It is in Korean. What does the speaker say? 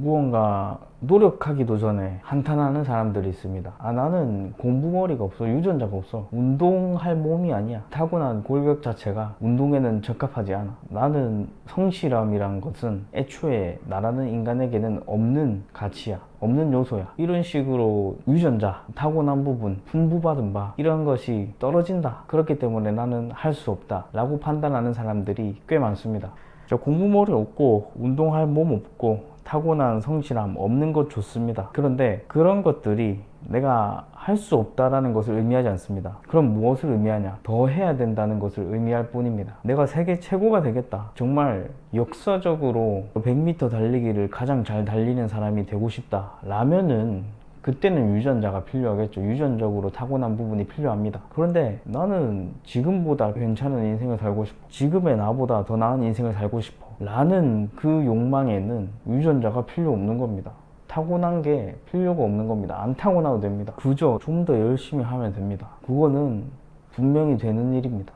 무언가 노력하기도 전에 한탄하는 사람들이 있습니다. 아, 나는 공부머리가 없어. 유전자가 없어. 운동할 몸이 아니야. 타고난 골격 자체가 운동에는 적합하지 않아. 나는 성실함이란 것은 애초에 나라는 인간에게는 없는 가치야. 없는 요소야. 이런 식으로 유전자, 타고난 부분, 풍부받은 바, 이런 것이 떨어진다. 그렇기 때문에 나는 할 수 없다. 라고 판단하는 사람들이 꽤 많습니다. 저 공부머리 없고, 운동할 몸 없고, 타고난 성실함 없는 것 좋습니다. 그런데 그런 것들이 내가 할 수 없다라는 것을 의미하지 않습니다. 그럼 무엇을 의미하냐? 더 해야 된다는 것을 의미할 뿐입니다. 내가 세계 최고가 되겠다. 정말 역사적으로 100m 달리기를 가장 잘 달리는 사람이 되고 싶다. 라면은 그때는 유전자가 필요하겠죠. 유전적으로 타고난 부분이 필요합니다. 그런데 나는 지금보다 괜찮은 인생을 살고 싶어. 지금의 나보다 더 나은 인생을 살고 싶어. 라는 그 욕망에는 유전자가 필요 없는 겁니다. 타고난 게 필요가 없는 겁니다. 안 타고나도 됩니다. 그저 좀 더 열심히 하면 됩니다. 그거는 분명히 되는 일입니다.